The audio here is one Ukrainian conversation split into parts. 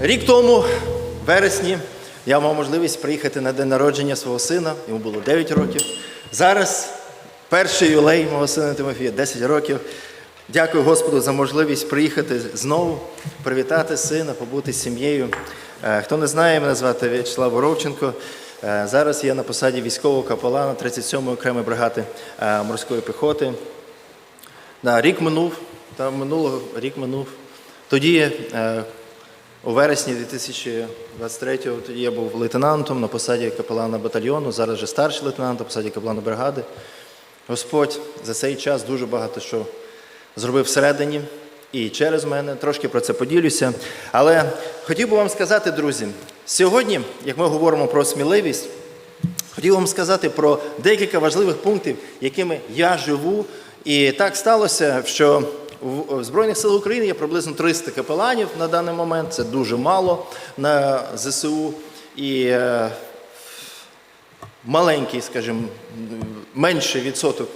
Рік тому, в вересні, я мав можливість приїхати на день народження свого сина, йому було 9 років. Зараз перший юлей мого сина Тимофія 10 років. Дякую Господу за можливість приїхати знову, привітати сина, побути з сім'єю. Е, Хто не знає, мене звати В'ячеслав Воровченко. Е, Зараз я на посаді військового капелана 37-ї окремої бригади е, морської піхоти. Рік минув, там минулого рік минув. Тоді, у вересні 2023-го, тоді я був лейтенантом на посаді капелана батальйону, зараз вже старший лейтенант на посаді капелана бригади. Господь за цей час дуже багато що зробив всередині і через мене. Трошки про це поділюся. Але хотів би вам сказати, друзі, сьогодні, як ми говоримо про сміливість, Хотів вам сказати про декілька важливих пунктів, якими я живу. І так сталося, що в Збройних силах України є приблизно 300 капеланів на даний момент. Це дуже мало на ЗСУ. І е, маленький, скажімо, менший відсоток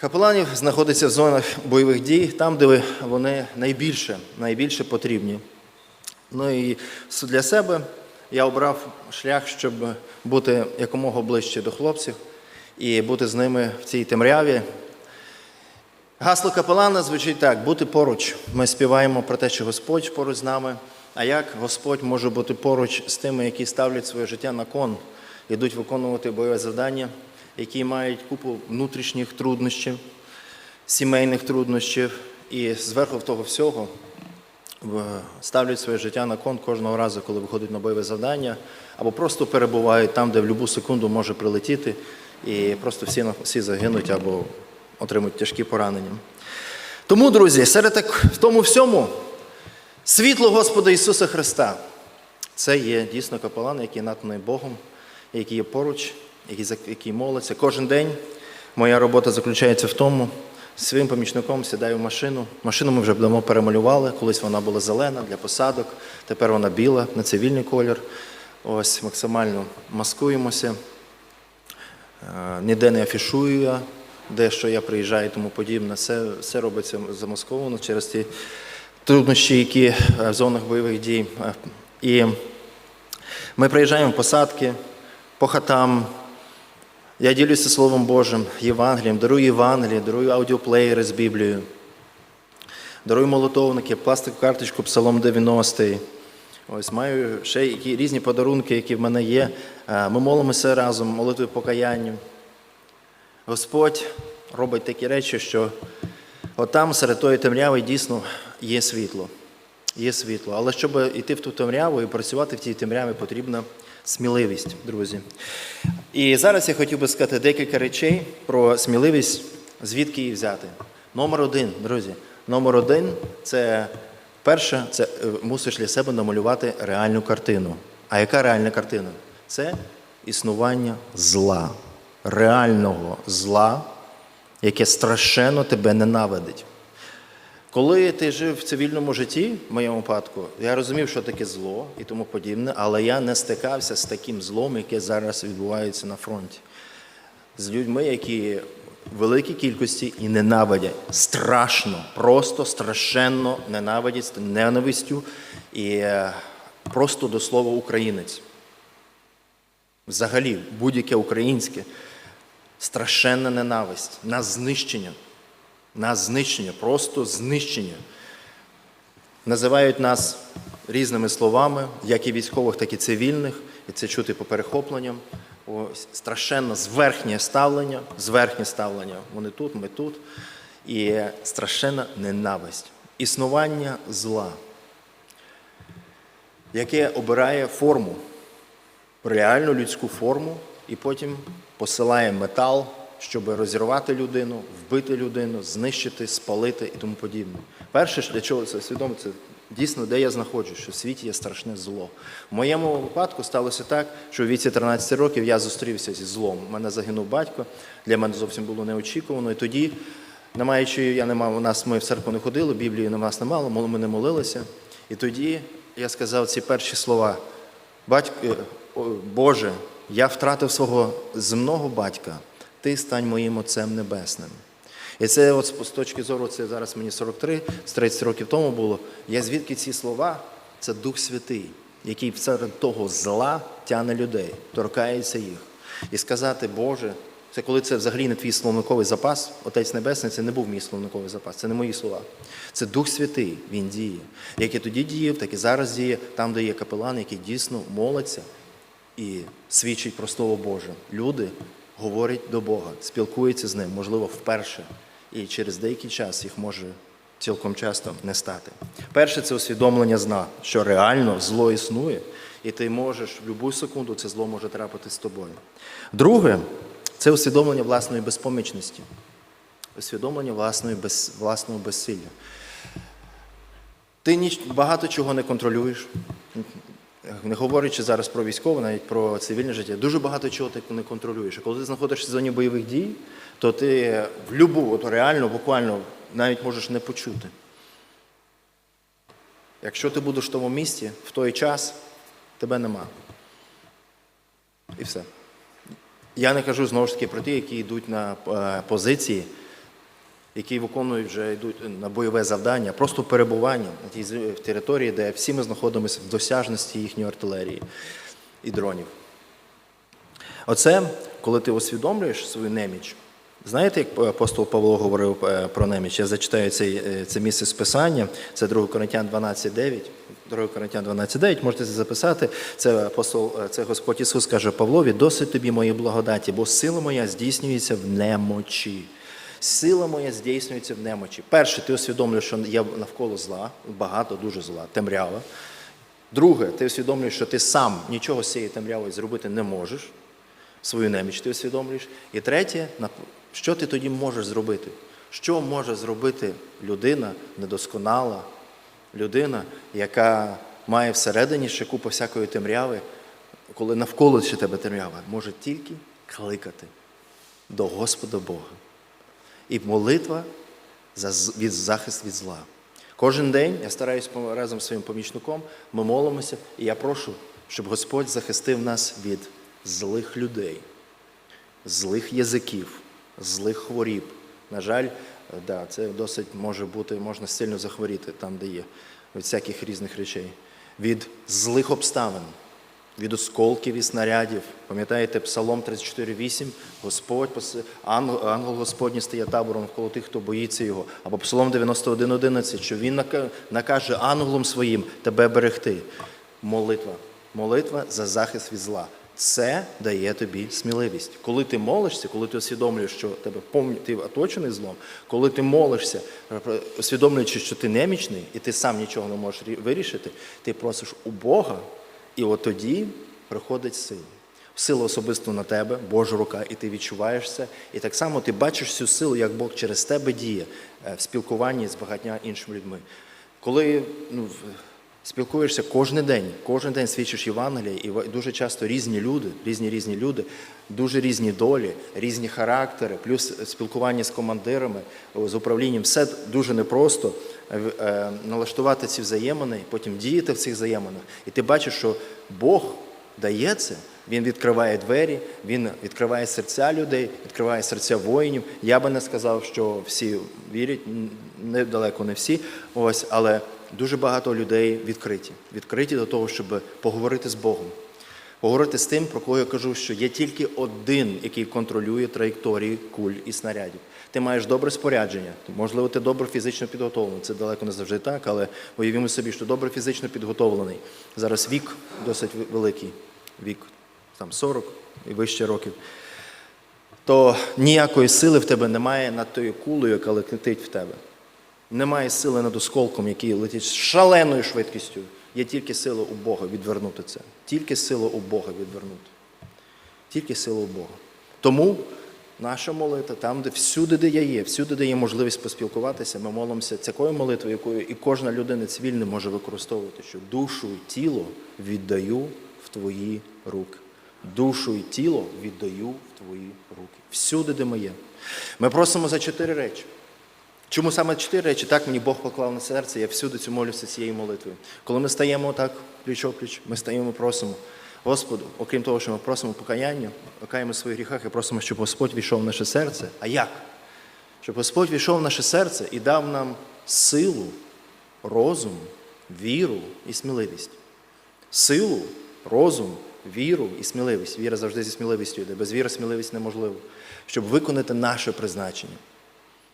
капеланів знаходиться в зонах бойових дій, там, де вони найбільше, найбільше потрібні. Ну і для себе я обрав шлях, щоб бути якомога ближче до хлопців і бути з ними в цій темряві. Гасло капелана звучить так: бути поруч. Ми співаємо про те, що Господь поруч з нами. А як Господь може бути поруч з тими, які ставлять своє життя на кон, йдуть виконувати бойове завдання, які мають купу внутрішніх труднощів, сімейних труднощів, і зверху того всього ставлять своє життя на кон кожного разу, коли виходять на бойове завдання, або просто перебувають там, де в будь-яку секунду може прилетіти, і просто всі, всі загинуть або отримують тяжкі поранення. Тому, друзі, серед так, в тому всьому світло Господа Ісуса Христа це є дійсно капелан, який натхнений Богом, який є поруч, який, молиться. Кожен день моя робота заключається в тому, своїм помічником сідаю в машину. Машину ми вже давно перемалювали. Колись вона була зелена для посадок, тепер вона біла на цивільний колір. Ось максимально маскуємося. Е, Ніде не афішую я, де що я приїжджаю і тому подібне. Все, все робиться замасковано через ті труднощі, які е, в зонах бойових дій. Е, І ми приїжджаємо в посадки по хатам. Я ділюся Словом Божим, Євангелієм, дарую Євангеліє, дарую аудіоплеєри з Біблією, дарую молотовники, пластикову карточку Псалом 90. Ось маю ще різні подарунки, які в мене є. Е, Ми молимося разом, молитвою покаянню. Господь робить такі речі, що отам серед тої темряви дійсно є світло. Є світло. Але щоб йти в ту темряву і працювати в тій темряві, потрібна сміливість, друзі. І зараз я хотів би сказати декілька речей про сміливість, звідки її взяти. Номер один, друзі. Номер один це перше, це е, мусиш для себе намалювати реальну картину. А яка реальна картина? Це існування зла, реального зла, яке страшенно тебе ненавидить. Коли ти жив в цивільному житті, в моєму випадку, я розумів, що таке зло і тому подібне, але я не стикався з таким злом, яке зараз відбувається на фронті. З людьми, які в великій кількості і ненавидять. Страшно, просто страшенно ненавидять ненавистю і е, просто до слова українець. Взагалі, будь-яке українське страшенна ненависть на знищення на знищення, просто знищення. Називають нас різними словами, як і військових, так і цивільних, і це чути по перехопленням. Ось страшенно зверхнє ставлення, зверхнє ставлення. Вони тут, ми тут. І страшенна ненависть, існування зла, яке обирає форму, реальну людську форму, і потім посилає метал, щоб розірвати людину, вбити людину, знищити, спалити і тому подібне. Перше, для чого це свідомо, це дійсно, де я знаходжусь, що в світі є страшне зло. В моєму випадку сталося так, що в віці 13 років я зустрівся зі злом. У мене загинув батько, для мене зовсім було неочікувано. І тоді, не маючи, я не мав, у нас ми в церкву не ходили, Біблії на нас не мало, ми не молилися. І тоді я сказав ці перші слова. Батько, е, Боже, я втратив свого земного батька, ти стань моїм Отцем Небесним. І це от з точки зору, це зараз мені 43, з 30 років тому було. Я звідки ці слова це Дух Святий, який серед того зла тяне людей, торкається їх. І сказати, Боже, це коли це взагалі не твій словниковий запас, Отець Небесний, це не був мій словниковий запас, це не мої слова. Це Дух Святий, Він діє. Як і тоді діяв, так і зараз діє, там, де є капелани, які дійсно моляться і свідчать про Слово Боже. Люди говорять до Бога, спілкуються з ним, можливо, вперше. І через деякий час їх може цілком часто не стати. Перше це усвідомлення зна, що реально зло існує, і ти можеш в будь-яку секунду це зло може трапитись з тобою. Друге це усвідомлення власної безпомічності, усвідомлення власної без, власного безсилля. Ти багато чого не контролюєш. Не говорячи зараз про військове, навіть про цивільне життя, дуже багато чого ти не контролюєш. А коли ти знаходишся в зоні бойових дій, то ти в любу, от реально, буквально навіть можеш не почути. Якщо ти будеш в тому місці, в той час тебе нема. І все. Я не кажу знову ж таки про ті, які йдуть на е, позиції, які виконують вже йдуть на бойове завдання, просто перебування на тій в території, де всі ми знаходимося в досяжності їхньої артилерії і дронів. Оце, коли ти усвідомлюєш свою неміч. Знаєте, як апостол Павло говорив е, про неміч? Я зачитаю цей, е, це місце з Писання, це 2 Коринтян 12.9. 2 Коринтян 12.9, можете це записати. Це апостол, е, це Господь Ісус каже Павлові, досить тобі мої благодаті, бо сила моя здійснюється в немочі. Сила моя здійснюється в немочі. Перше, ти усвідомлюєш, що є навколо зла, багато, дуже зла, темрява. Друге, ти усвідомлюєш, що ти сам нічого з цією темрявою зробити не можеш. Свою неміч ти усвідомлюєш. І третє, що ти тоді можеш зробити? Що може зробити людина недосконала, людина, яка має всередині ще купу всякої темряви, коли навколо ще тебе темрява, може тільки кликати до Господа Бога. І молитва за від захист від зла. Кожен день я стараюся разом з своїм помічником, ми молимося, і я прошу, щоб Господь захистив нас від злих людей, злих язиків, злих хворіб. На жаль, е, да, це досить може бути, можна сильно захворіти там, де є, від всяких різних речей, від злих обставин, від осколків і снарядів. Пам'ятаєте, Псалом 34.8, Господь, ангел, ангел Господній стає табором навколо тих, хто боїться його. Або Псалом 91.11, що він накаже ангелом своїм тебе берегти. Молитва. Молитва за захист від зла. Це дає тобі сміливість. Коли ти молишся, коли ти усвідомлюєш, що тебе ти оточений злом, коли ти молишся, е, усвідомлюючи, що ти немічний і ти сам нічого не можеш вирішити, ти просиш у Бога, і от тоді приходить сила. Сила особисто на тебе, Божа рука, і ти відчуваєш це. І так само ти бачиш цю силу, як Бог через тебе діє е, в спілкуванні з багатьма іншими людьми. Коли ну, спілкуєшся кожен день, кожен день свідчиш Євангелія, і дуже часто різні люди, різні різні люди, дуже різні долі, різні характери, плюс спілкування з командирами, з управлінням, все дуже непросто налаштувати ці взаємини, потім діяти в цих взаєминах. І ти бачиш, що Бог дає це. Він відкриває двері, він відкриває серця людей, відкриває серця воїнів. Я би не сказав, що всі вірять, недалеко не всі. Ось, але дуже багато людей відкриті. Відкриті до того, щоб поговорити з Богом. Поговорити з тим, про кого я кажу, що є тільки один, який контролює траєкторії куль і снарядів. Ти маєш добре спорядження, можливо, ти добре фізично підготовлений. Це далеко не завжди так, але уявімо собі, що добре фізично підготовлений. Зараз вік досить великий, вік там 40 і вище років. То ніякої сили в тебе немає над тою кулею, яка летить в тебе. Немає сили над осколком, який летить з шаленою швидкістю. Є тільки сила у Бога відвернути це. Тільки сила у Бога відвернути. Тільки сила у Бога. Тому наша молитва, там, де всюди, де я є, всюди, де є можливість поспілкуватися, ми молимося такою молитвою, якою і кожна людина цивільна може використовувати, що душу і тіло віддаю в твої руки. Душу і тіло віддаю в твої руки. Всюди, де ми є. Ми просимо за чотири речі. Чому саме чотири речі? Так мені Бог поклав на серце, я всюди цю молюся цією молитвою. Коли ми стаємо так пліч-опліч, ми стаємо, просимо Господу, окрім того, що ми просимо покаяння, покаємо в своїх гріхах і просимо, щоб Господь війшов в наше серце. А як? Щоб Господь війшов в наше серце і дав нам силу, розум віру і сміливість. Силу, розум, віру і сміливість. Віра завжди зі сміливістю йде. Без віри сміливість неможливо. Щоб виконати наше призначення.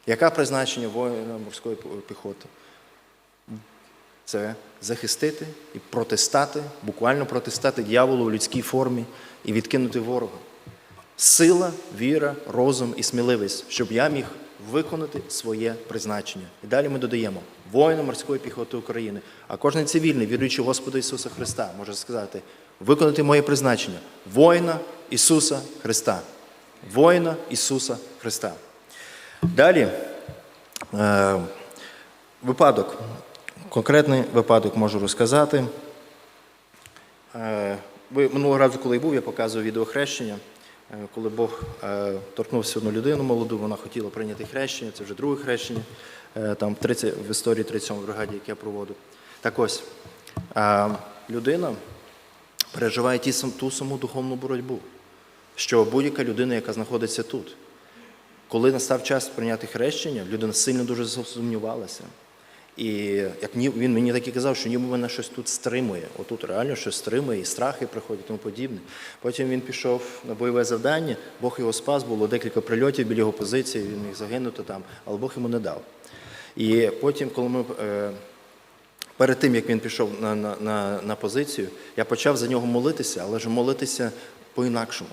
Яке призначення воїна морської піхоти? Це захистити і протистати, буквально протистати дьяволу в людській формі і відкинути ворога. Сила, віра, розум і сміливість, щоб я міг виконати своє призначення. І далі ми додаємо воїна морської піхоти України. А кожен цивільний, віруючи Господа Ісуса Христа, може сказати, виконати моє призначення воїна Ісуса Христа. Воїна Ісуса Христа. Далі е, випадок. Конкретний випадок можу розказати. Е, Ви минулого разу, коли я був, я показував відео хрещення. Е, Коли Бог торкнувся одну людину молоду, вона хотіла прийняти хрещення, це вже друге хрещення, там в 30, в історії 37 бригаді, яке я проводив. Так ось, людина переживає ті, ту саму духовну боротьбу, що будь-яка людина, яка знаходиться тут. Коли настав час прийняти хрещення, людина сильно дуже засумнівалася. І як він мені так і казав, що ніби мене щось тут стримує. Отут реально щось стримує, і страхи приходять, і тому подібне. Потім він пішов на бойове завдання, Бог його спас, було декілька прильотів біля його позиції, він міг загинути там, але Бог йому не дав. І потім, коли ми. е, Перед тим, як він пішов на, на, на, на позицію, я почав за нього молитися, але ж молитися по-інакшому.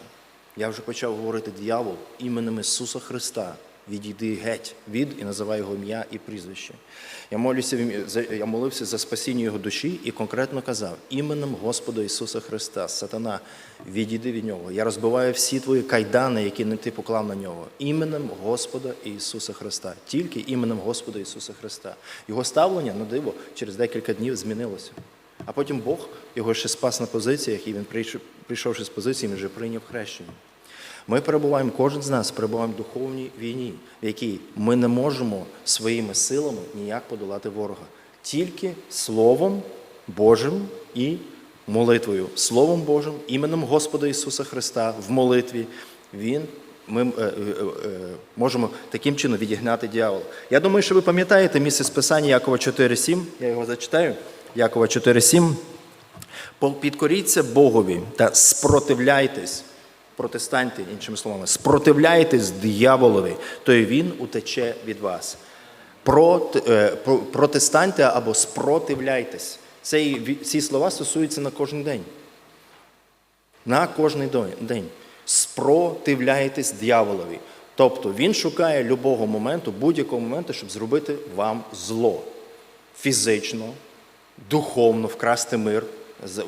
Я вже почав говорити дьявол іменем Ісуса Христа. Відійди геть від і називай його ім'я і прізвище. Я молюся, я молився за спасіння його душі і конкретно казав іменем Господа Ісуса Христа, сатана, відійди від нього. Я розбиваю всі твої кайдани, які не ти поклав на нього. Іменем Господа Ісуса Христа. Тільки іменем Господа Ісуса Христа. Його ставлення на диво через декілька днів змінилося. А потім Бог його ще спас на позиціях, і він прийшовши з позиції, він вже прийняв хрещення. Ми перебуваємо, кожен з нас перебуваємо в духовній війні, в якій ми не можемо своїми силами ніяк подолати ворога. Тільки Словом Божим і молитвою. Словом Божим, іменем Господа Ісуса Христа в молитві. Він, ми е, е, е, можемо таким чином відігнати дьявола. Я думаю, що ви пам'ятаєте місце списання Якова 4.7. Я його зачитаю. Якова 4.7. Підкоріться Богові та спротивляйтесь, протестанти, іншими словами, спротивляйтесь дияволові, то й він утече від вас. Проти, е, про- або спротивляйтесь. Цей, ці слова стосуються на кожен день. На кожний день. Спротивляйтесь дияволові. Тобто він шукає любого моменту, будь-якого моменту, щоб зробити вам зло. Фізично, духовно, вкрасти мир,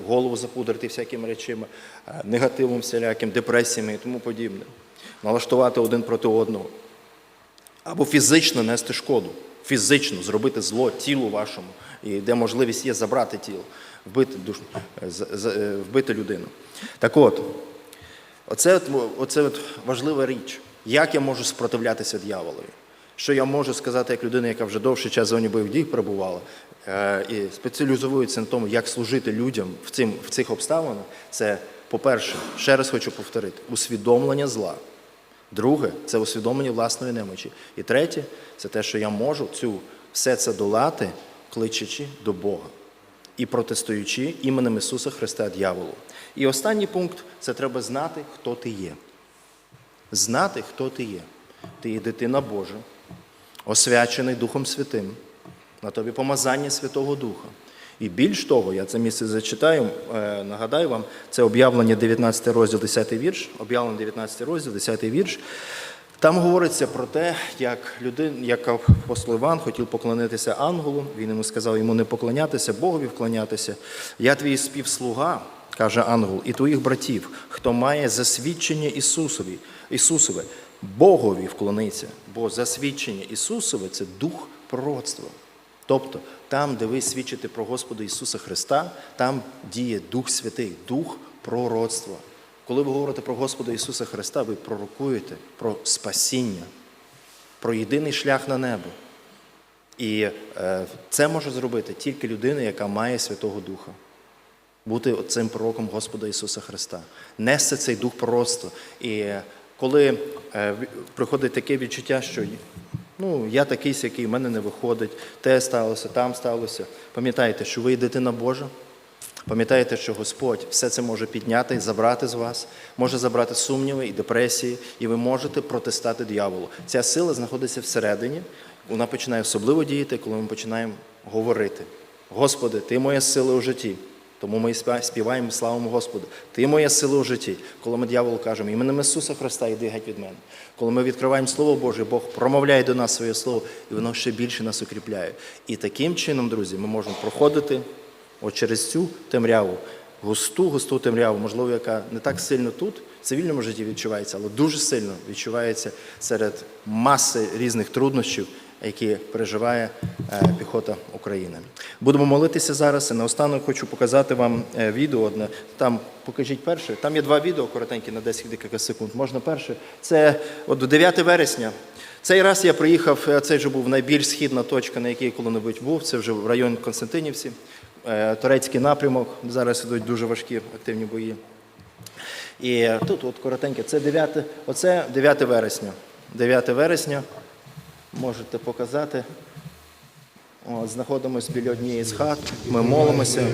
голову запудрити всякими речами, е, негативом всіляким, депресіями і тому подібне. Налаштувати один проти одного. Або фізично нести шкоду, фізично зробити зло тілу вашому, і де можливість є забрати тіло, вбити, душ, е, е, вбити людину. Так от, оце, оце от важлива річ. Як я можу спротивлятися дьяволові? Що я можу сказати як людина, яка вже довший час в зоні бойових дій перебувала е, і спеціалізується на тому, як служити людям в, цим, в цих обставинах, це, по-перше, ще раз хочу повторити, усвідомлення зла. Друге це усвідомлення власної немочі. І третє це те, що я можу цю все це долати, кличучи до Бога і протестуючи іменем Ісуса Христа дьяволу. І останній пункт це треба знати, хто ти є. Знати, хто ти є. Ти є дитина Божа, освячений Духом Святим, на тобі помазання Святого Духа. І більш того, я це місце зачитаю, е, нагадаю вам, це об'явлення 19 розділ, 10 вірш, об'явлення 19 розділ, 10 вірш. Там говориться про те, як людина, як апостол Іван хотів поклонитися ангелу, він йому сказав йому не поклонятися, Богові вклонятися. Я твій співслуга, каже ангел, і твоїх братів, хто має засвідчення Ісусові, Ісусове, Богові вклониться, бо засвідчення Ісусове це дух пророцтва. Тобто, там, де ви свідчите про Господа Ісуса Христа, там діє Дух Святий, Дух пророцтва. Коли ви говорите про Господа Ісуса Христа, ви пророкуєте про спасіння, про єдиний шлях на небо. І е, це може зробити тільки людина, яка має Святого Духа. Бути цим пророком Господа Ісуса Христа. Нести цей дух пророцтва. І е, коли е, приходить таке відчуття, що Ну, я такий який в мене не виходить, те сталося, там сталося. Пам'ятайте, що ви є дитина Божа. Пам'ятайте, що Господь все це може підняти забрати з вас, може забрати сумніви і депресії, і ви можете протистати дияволу. Ця сила знаходиться всередині. Вона починає особливо діяти, коли ми починаємо говорити: Господи, Ти моя сила у житті. Тому ми співаємо, славимо Господу. Ти моя сила у житті. Коли ми дьяволу кажемо, іменем Ісуса Христа, йди геть від мене. Коли ми відкриваємо Слово Боже, Бог промовляє до нас своє Слово, і воно ще більше нас укріпляє. І таким чином, друзі, ми можемо проходити от через цю темряву, густу, густу темряву, можливо, яка не так сильно тут, в цивільному житті відчувається, але дуже сильно відчувається серед маси різних труднощів, які переживає е, піхота України. Будемо молитися зараз. І наостанок хочу показати вам е, відео одне. Там покажіть перше. Там є два відео коротенькі на 10 декілька секунд. Можна перше. Це от 9 вересня. Цей раз я приїхав, е, це вже був найбільш східна точка, на якій коли-небудь був. Це вже район Константинівці, турецький напрямок. Зараз ідуть дуже важкі активні бої. І тут, от коротеньке, це 9, оце 9 вересня. 9 вересня. Можете показати. От, знаходимося біля однієї з хат, ми молимося.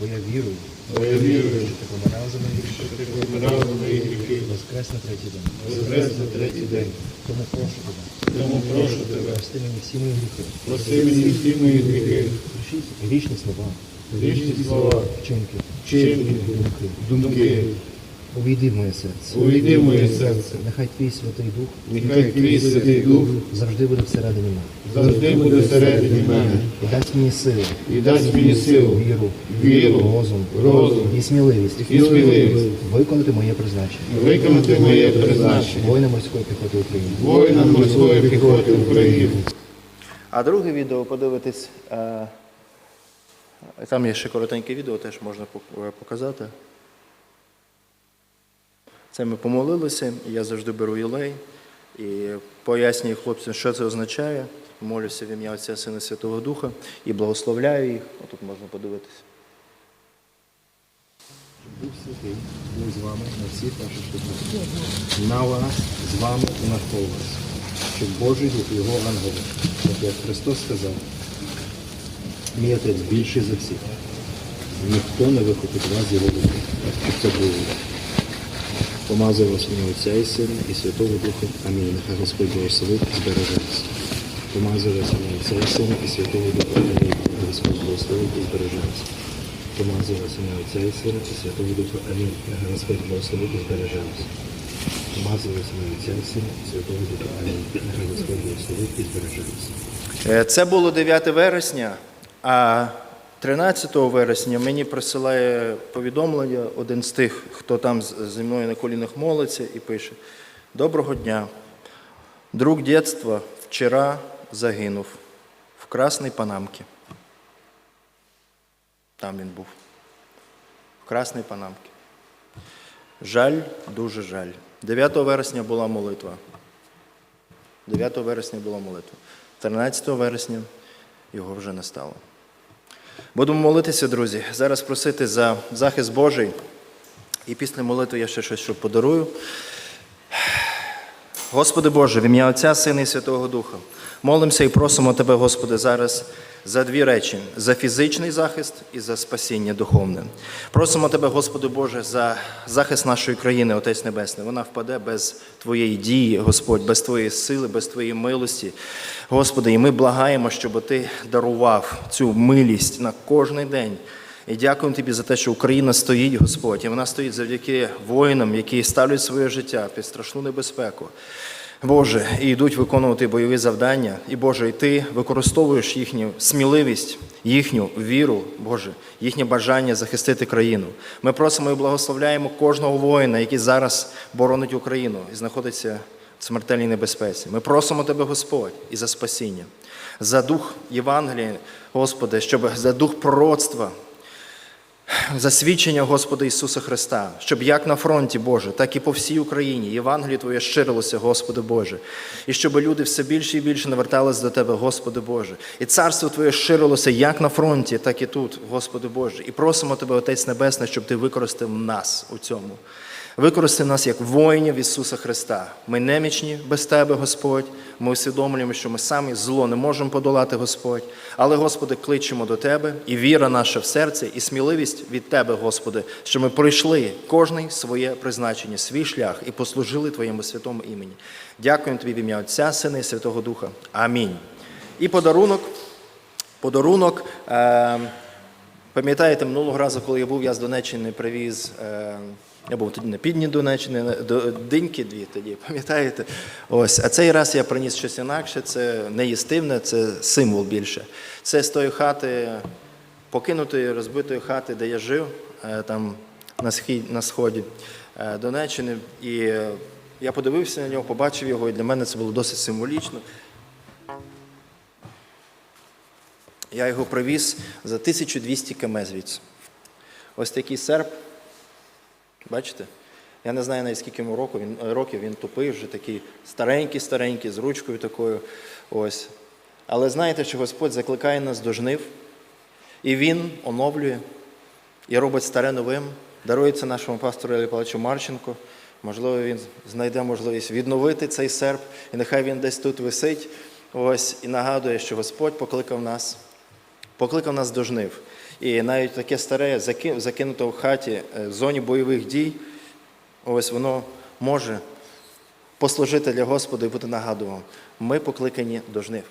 Бо я вірую, Бо я вірую, що ти помирав за мої гріхи, що ти помирав за мої гріхи, воскрес на третій день. воскрес на третій день. Тому прошу тебе, Тому прошу тебе, прости мені всі мої гріхи, прости мені всі мої гріхи, Прощіть грішні слова, грішні слова, вчинки, вчинки, думки. думки. Увійди в моє серце. Увійди в моє серце, Нехай твій Святий Дух нехай твій Святий Дух завжди буде всередині мене. завжди буде всередині мене І дасть мені сили, і дасть мені силу, віру, віру, розум, розум і сміливість і сміливість виконати моє призначення. виконати моє призначення Воїна морської піхоти України. воїнам морської піхоти України. А друге відео подивитись. е, Там є ще коротеньке відео, теж можна е, показати. Це ми помолилися, я завжди беру єлей і пояснюю хлопцям, що це означає. Молюся в ім'я Отця Сина Святого Духа і благословляю їх. Отут можна подивитися. Дух Святий був з вами на всіх ваших шляхах. На вас, з вами і навколо вас. Щоб Божий Дух, його ангели, так як Христос сказав, мій Отець більший за всіх. Ніхто не вихопить вас з його руки, щоб це було. Помазує вас ім'я Отця і Сина і Святого Духа. Амінь. Нехай Господь благословить і збереже вас. Помазує вас ім'я Отця і Сина і Святого Духа. Амінь. Нехай Господь благословить і збереже вас. Помазує вас ім'я Отця і Сина і Святого Духа. Амінь. Нехай Господь благословить і збереже вас. Помазує вас ім'я Отця і Сина і Святого Духа. Амінь. Нехай Господь благословить і збереже вас. Е, Це було 9 вересня, а 13 вересня мені присилає повідомлення один з тих, хто там зі мною на колінах молиться і пише: Доброго дня. Друг дитинства вчора загинув в Красній Панамці. Там він був. В Красній Панамці. Жаль, дуже жаль. 9 вересня була молитва. 9 вересня була молитва. 13 вересня його вже не стало. Будемо молитися, друзі. Зараз просити за захист Божий. І після молитви я ще щось що подарую. Господи Боже, в ім'я Отця, Сина і Святого Духа. Молимося і просимо Тебе, Господи, зараз за дві речі: за фізичний захист і за спасіння духовне. Просимо Тебе, Господи Боже, за захист нашої країни, Отець Небесний. Вона впаде без Твоєї дії, Господь, без Твоєї сили, без Твоєї милості. Господи, і ми благаємо, щоб Ти дарував цю милість на кожний день. І дякуємо тобі за те, що Україна стоїть, Господь, і вона стоїть завдяки воїнам, які ставлять своє життя під страшну небезпеку. Боже, і йдуть виконувати бойові завдання. І Боже, і ти використовуєш їхню сміливість, їхню віру, Боже, їхнє бажання захистити країну. Ми просимо і благословляємо кожного воїна, який зараз боронить Україну і знаходиться в смертельній небезпеці. Ми просимо Тебе, Господь, і за спасіння, за дух Євангелія, Господи, щоб за дух пророцтва засвідчення Господа Ісуса Христа, щоб як на фронті, Боже, так і по всій Україні Євангеліє Твоє ширилося, Господи Боже, і щоб люди все більше і більше навертались до Тебе, Господи Боже, і царство Твоє ширилося як на фронті, так і тут, Господи Боже. І просимо Тебе, Отець Небесний, щоб Ти використав нас у цьому. Використай нас як воїнів Ісуса Христа. Ми немічні без Тебе, Господь. Ми усвідомлюємо, що ми самі зло не можемо подолати, Господь. Але, Господи, кличемо до Тебе, і віра наша в серце, і сміливість від Тебе, Господи, що ми пройшли кожний своє призначення, свій шлях і послужили Твоєму святому імені. Дякуємо Тобі в ім'я Отця, Сина і Святого Духа. Амінь. І подарунок. Подарунок. Е- Пам'ятаєте, минулого разу, коли я був, я з Донеччини привіз. Я був тоді на півдні Донеччини, диньки дві тоді, пам'ятаєте? Ось, а цей раз я приніс щось інакше, це не їстивне, це символ більше. Це з тої хати, покинутої, розбитої хати, де я жив, е, там на, схід, на сході е, Донеччини. І е, я подивився на нього, побачив його, і для мене це було досить символічно. Я його привіз за 1200 км звідси. Ось такий серп. Бачите? Я не знаю навіть скільки йому років, він, років він тупий, вже такий старенький-старенький, з ручкою такою. Ось. Але знаєте, що Господь закликає нас до жнив, і Він оновлює і робить старе новим. Дарується нашому пастору Іллі Павловичу Марченко. Можливо, він знайде можливість відновити цей серп, і нехай він десь тут висить. Ось і нагадує, що Господь покликав нас покликав нас до жнив. І навіть таке старе, закинуто в хаті е, в зоні бойових дій, ось воно може послужити для Господа і бути нагадуванням. Ми покликані до жнив.